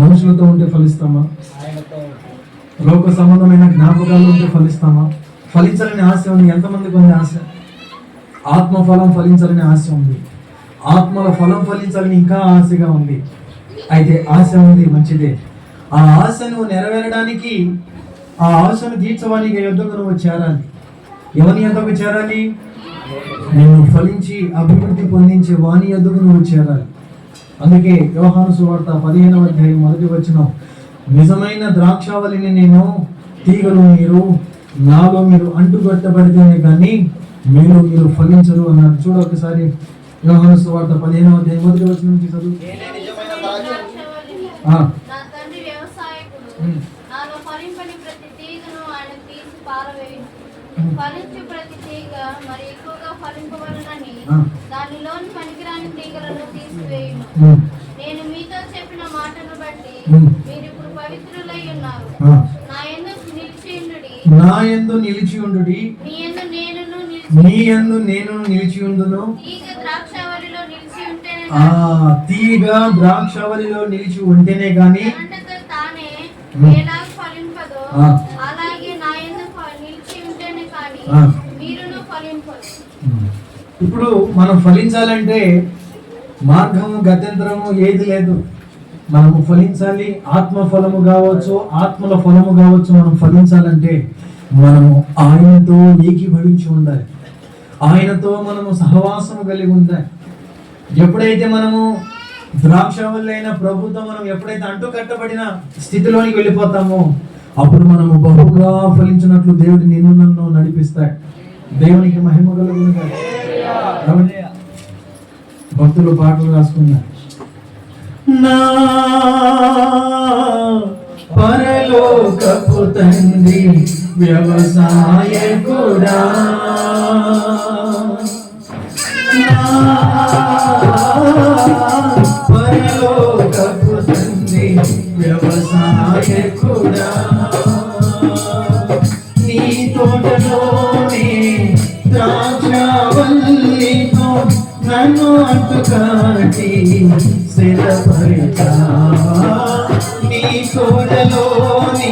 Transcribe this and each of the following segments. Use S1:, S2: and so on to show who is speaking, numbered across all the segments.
S1: మనుషులతో ఉంటే ఫలిస్తామా? లోక సంబంధమైన జ్ఞాపకాలు ఉంటే ఫలిస్తామా? ఫలించాలని ఆశ ఉంది. ఎంతమందికి ఉంది ఆశ? ఆత్మ ఫలం ఫలించాలని ఆశ ఉంది. ఆత్మల ఫలం ఫలించాలని ఇంకా ఆశగా ఉంది. అయితే ఆశ ఉంది మంచిదే. ఆ ఆశను నెరవేరడానికి ఆ ఆశను తీర్చవానికి యుద్ధకు నువ్వు చేరాలి? ఎవరి యుద్ధకు చేరాలి? నేను ఫలించి అభివృద్ధి పొందించే వాణి యుద్ధకు నువ్వు చేరాలి. అందుకే యోహాను సువార్త పదిహేనవ అధ్యాయం మొదటి వచ్చిన నిజమైన ద్రాక్షావళిని నేను తీగలు మీరు నాలో మీరు అంటుకట్టబడితేనే కానీ మీరు మీరు ఫలించరు అన్నాడు. చూడ ఒకసారి యోహాను సువార్త పదిహేనవ అధ్యాయం మొదటి వచ్చిన నుంచి చదువు
S2: నేనే నిజమైన ద్రాక్ష
S3: ద్రాక్షావళిని.
S1: ఆ,
S3: నా తండ్రి వ్యవసాయకుడు
S1: ఉమ్.
S3: నాలో ఫలింపని ప్రతి తీగను ఆయన తీసి పారవేయును
S1: ఉమ్.
S3: ఫలించు ప్రతి తీగ మరి ఎక్కువగా ఫలింపవలనని
S1: ఆ.
S3: దానిలోని పనికిరాని తీగలను తీసివేయును.
S1: ఉమ్,
S3: నేను మీతో చెప్పిన మాటను బట్టి
S1: ఉమ్.
S3: మీరు ఇప్పుడు పవిత్రులై ఉన్నారు.
S1: ఆ.
S3: నా ఎందుకు నిలిచియుండుడి
S1: నా
S3: మీ ఎందు నేనును
S1: నీ యందు నేను నిలిచి ఉండును.
S3: తీగ ద్రాక్షావళిలో నిలిచి ఉంటేనే
S1: ఆ తీగ ద్రాక్షవలిలో నిలిచి ఉంటేనే గాని
S3: తానే ఫలింపదో
S1: ఆ.
S3: అలాగే నా ఎందు ఫ- నిలిచి ఉంటేనే కానీ
S1: ఆ.
S3: మీరును ఫలింపదు
S1: ఇప్పుడు మనం ఫలించాలంటే మార్గము గత్యంతరము ఏది లేదు. మనము ఫలించాలి ఆత్మ ఫలము కావచ్చు ఆత్మల ఫలము కావచ్చు మనం ఫలించాలంటే మనము ఆయనతో ఏకీభవించి ఉండాలి. ఆయనతో మనము సహవాసము కలిగి ఉండాలి. ఎప్పుడైతే మనము ద్రాక్షవల్లైన ప్రభుత్వం మనం ఎప్పుడైతే అంటూ కట్టబడిన స్థితిలోనికి వెళ్ళిపోతామో అప్పుడు మనము బహుగా ఫలించినట్లు దేవుడు నిన్ను నన్ను నడిపిస్తాడు. దేవునికి మహిమ కలుగును భక్తులు పాటలు రాసుకున్నారు నా పరలోకపు తండ్రి వ్యవసాయ కూడా. పరలోకపు తండ్రి వ్యవసాయ కూడా. నీ తోటలో నన్ను అంటుకాటి స్థిరపరిచావా నీ తోటలోని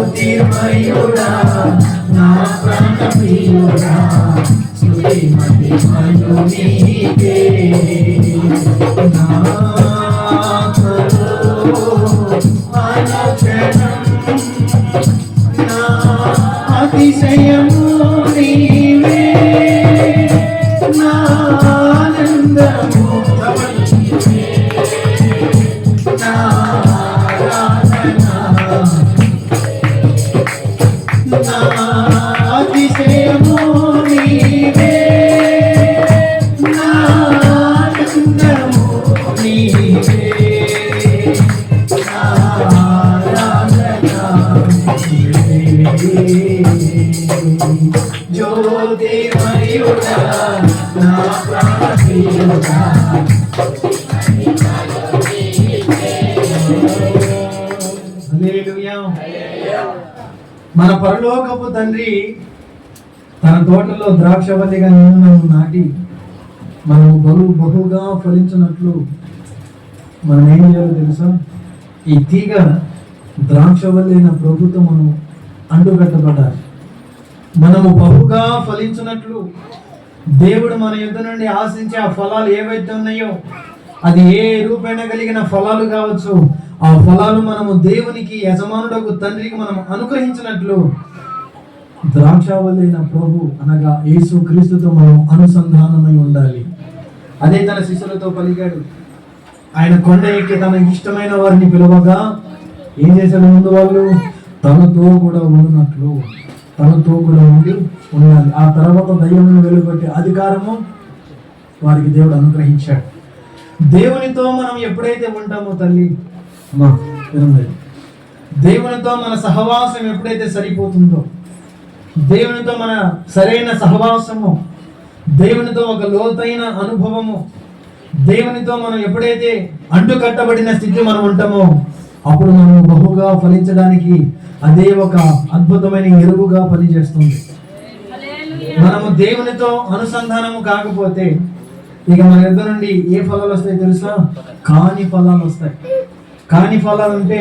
S1: జ్యోతిర్మయుడా నా ప్రాణ ప్రియుడా స్తుతి మహిమలు అతిశయము మన పరలోకపు తండ్రి తన తోటలో ద్రాక్షవల్లిగా నిన్ను నాటి మనము బరువు బహుగా ఫలించినట్లు మనం ఏం చేయాలో తెలుసా? ఈ తీగ ద్రాక్షవల్లి అయిన ప్రభుత్వం మనం అంటుకట్టబడాలి మనము బహుగా ఫలించినట్లు దేవుడు మన యుద్ధ నుండి ఆశించే ఆ ఫలాలు ఏవైతే ఉన్నాయో అది ఏ రూపేణ కలిగిన ఫలాలు కావచ్చు ఆ ఫలాలు మనము దేవునికి యజమానుడకు తండ్రికి మనం అనుగ్రహించినట్లు ద్రాక్షావలైన ప్రభు అనగా యేసు క్రీస్తుతో మనం అనుసంధానమై ఉండాలి. అదే తన శిష్యులతో పలికాడు. ఆయన కొండ ఎక్కి తన ఇష్టమైన వారిని పిలవగా ఏం చేశాడు ముందు వాళ్ళు? తనతో కూడా ఉన్నట్లు. తనతో కూడా ఉండి ఉండాలి. ఆ తర్వాత దయ్యమును వెలుగొట్టే అధికారము వారికి దేవుడు అనుగ్రహించాడు. దేవునితో మనం ఎప్పుడైతే ఉంటామో తల్లి అమ్మా దేవునితో మన సహవాసం ఎప్పుడైతే సరిపోతుందో దేవునితో మన సరైన సహవాసము దేవునితో ఒక లోతైన అనుభవము దేవునితో మనం ఎప్పుడైతే అంటుకట్టబడిన స్థితి మనం ఉంటామో అప్పుడు మనం బహుగా ఫలించడానికి అదే ఒక అద్భుతమైన ఎరువుగా పనిచేస్తుంది. మనము దేవునితో అనుసంధానము కాకపోతే ఇక మన ఇద్దరు నుండి ఏ ఫలాలు వస్తాయి తెలుసా? కాని ఫలాలు వస్తాయి. కాని ఫలాలు అంటే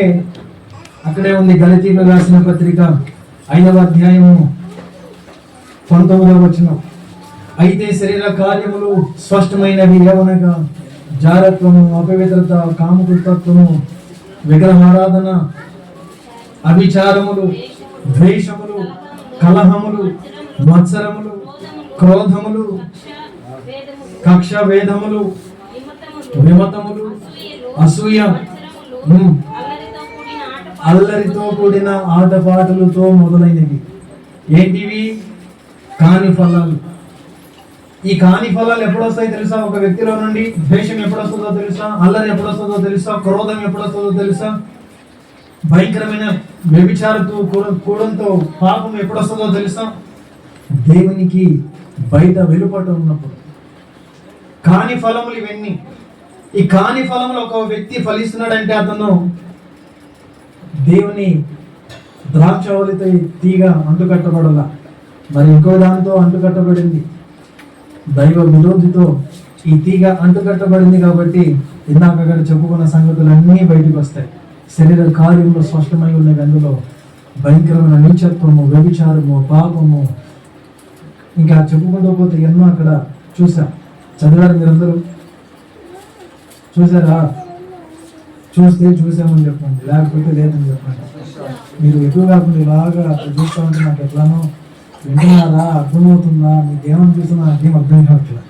S1: అక్కడే ఉంది గణతీలో రాసిన పత్రిక ఐదవ అధ్యాయము పంతొమ్మిదవ వచ్చిన అయితే శరీర కార్యములు స్పష్టమైనవి ఏమనగా జారత్వము అపవిత్రత కాముకృతత్వము విగ్రహారాధన అభిచారములు ద్వేషములు కలహములు మత్సరములు క్రోధములు కక్ష వేదములు విమతములు అసూయ అల్లరితో కూడిన ఆటపాటలతో మొదలైనవి. ఏంటివి? కాని ఫలాలు. ఈ కాని ఫలాలు ఎప్పుడు వస్తాయి తెలుసా? ఒక వ్యక్తిలో నుండి ద్వేషం ఎప్పుడు వస్తుందో తెలుసా? అల్లరి ఎప్పుడు వస్తుందో తెలుసా? క్రోధం ఎప్పుడు వస్తుందో తెలుసా? భయంకరమైన వ్యభిచారతో కూడ- కూడంతో పాపం ఎప్పుడు వస్తుందో తెలుసా? దేవునికి బయట వెలుపట ఉన్నప్పుడు. కాని ఫలములు ఇవన్నీ. ఈ కాని ఫలములు ఒక వ్యక్తి ఫలిస్తున్నాడంటే అతను దేవుని ద్రాక్షవలితో తీగ అంటుకట్టబడాల. మరి ఇంకో దాంతో అంటుకట్టబడింది. దైవ విరోధితో ఈ తీగ అంటుకట్టబడింది కాబట్టి ఇందాక గారు చెప్పుకున్న సంగతులన్నీ బయటకు వస్తాయి. శరీర కార్యంలో స్పష్టమై ఉన్నవి అందులో. భయంకరమైన నీచత్వము వ్యభిచారము పాపము. ఇంకా చెప్పుకుంటూ పోతే ఎన్నో అక్కడ చూసా చదివారు మీరందరూ. చూసారా చూస్తే చూసామని చెప్పండి లేకపోతే లేదని చెప్పండి. మీరు ఎక్కువ కాకుండా ఇలాగా చూస్తామంటే నాకు ఎట్లానో వింటున్నారా అర్థమవుతుందా? మీకు ఏమనిపిస్తుందా నాకేం అర్థం కావట్లేదు.